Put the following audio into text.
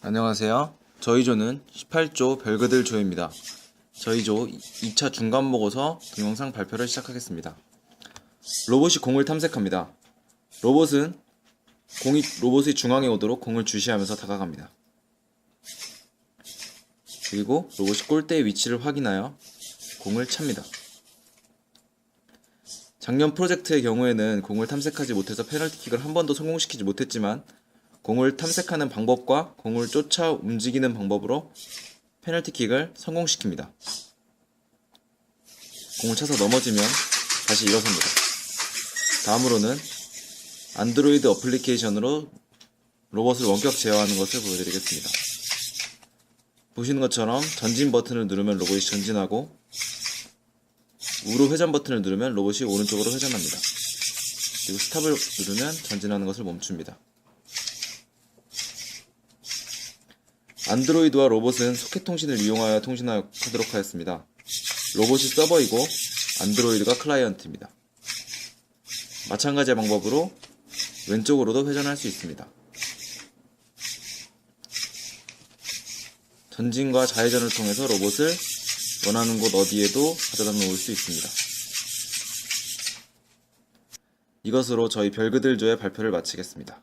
안녕하세요. 저희 조는 18조 별그들 조입니다. 저희 조 2차 중간 보고서 동영상 발표를 시작하겠습니다. 로봇이 공을 탐색합니다. 로봇은 공이 로봇의 중앙에 오도록 공을 주시하면서 다가갑니다. 그리고 로봇이 골대의 위치를 확인하여 공을 찹니다. 작년 프로젝트의 경우에는 공을 탐색하지 못해서 페널티킥을 한 번도 성공시키지 못했지만 공을 탐색하는 방법과 공을 쫓아 움직이는 방법으로 페널티킥을 성공시킵니다. 공을 차서 넘어지면 다시 일어섭니다. 다음으로는 안드로이드 어플리케이션으로 로봇을 원격 제어하는 것을 보여드리겠습니다. 보시는 것처럼 전진 버튼을 누르면 로봇이 전진하고 우로 회전 버튼을 누르면 로봇이 오른쪽으로 회전합니다. 그리고 스탑을 누르면 전진하는 것을 멈춥니다. 안드로이드와 로봇은 소켓 통신을 이용하여 통신하도록 하였습니다. 로봇이 서버이고 안드로이드가 클라이언트입니다. 마찬가지의 방법으로 왼쪽으로도 회전할 수 있습니다. 전진과 좌회전을 통해서 로봇을 원하는 곳 어디에도 가져다 놓을 수 있습니다. 이것으로 저희 별그들조의 발표를 마치겠습니다.